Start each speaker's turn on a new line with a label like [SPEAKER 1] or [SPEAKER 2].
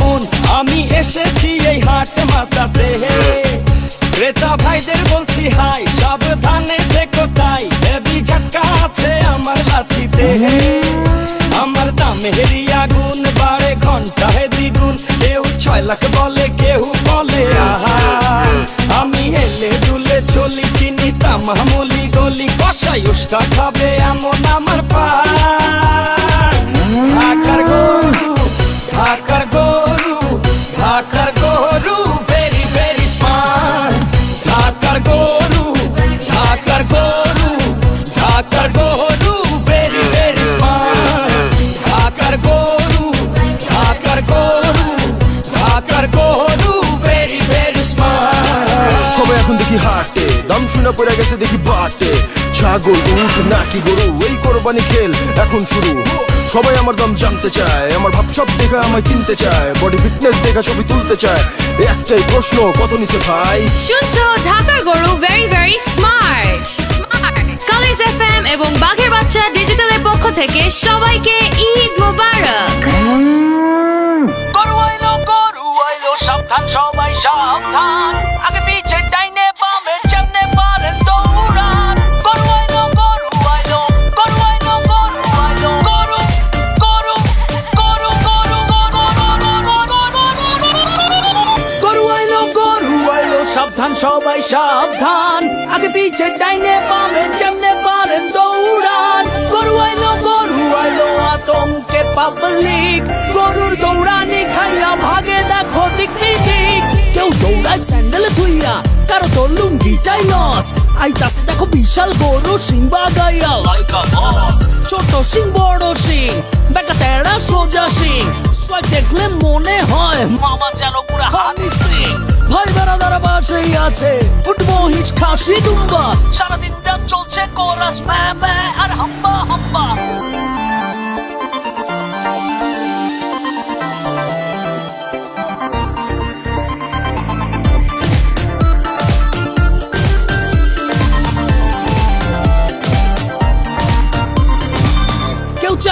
[SPEAKER 1] মন, আমি এসেছি এই হাট মাতাতে ক্রেতা ভাইদের বলছি, হাই, সাবধানে থেকো তাই, হেভি ঝটকা আছে আমার লাঠিতে আমার দামে হেরি আগুন বাড়ে ঘণ্টা হে দ্বিগুণ, কেউ ছয় লাখ বলে, কেউ বলে, আহা। আমি হেলে দুলে চলি, চিনি তামামলি গলি, কষাই উষ্টা খাবে এমন আমার পা। ঢাকার গরু
[SPEAKER 2] এখন দেখি হাটে। দাম শুনে পড়ে গেছে দেখি বাটে। ছাগল উঠ নাকি গরু এই কোরবানি খেল এখন শুরু। সবাই আমার দাম জানতে চায় আমার ভাব সব দেখা আমায় কিনতে চায় বডি ফিটনেস দেখা ছবি তুলতে চায়। একটাই প্রশ্ন কত নিছে ভাই?
[SPEAKER 3] শুনছো ঢাকার গরু ভেরি ভেরি স্মার্ট কালিজ এফএম এবং বাঘের বাচ্চা ডিজিটালের পক্ষ থেকে সবাইকে ঈদ মোবারক।
[SPEAKER 1] গরু আইলো গরু আইলো সাবধান সবাই সাবধান। আগে সবাই সাবধান। আগে পিছে ডাইনে বামে যেমনে পারেন দৌড়ান। গরু আইলো গরু আইলো আতঙ্কে পাবলিক গরুর দৌড়ানি খাইয়া ভাগে দেখো দিক দিক কেউ দৌড়ায় স্যান্ডেল ধুইয়া, কারও তো লুঙ্গিটাই লস আইতাছে দেখো বিশাল গরু সিংবা গাইয়া লাইকা ছোট সিং, বড় সিং বেকা তেড়া সোজা সিং। সোয় দেখলে মনে হয় মামা যেন পুরা হানি সিং। ভাই বেড়াদার বাসেই আছে। উঠবো হিচ খাসি দুম্বা। সারাদিন চলছে কোরাস ম্যা ম্যা আর হাম্বা হাম্বা।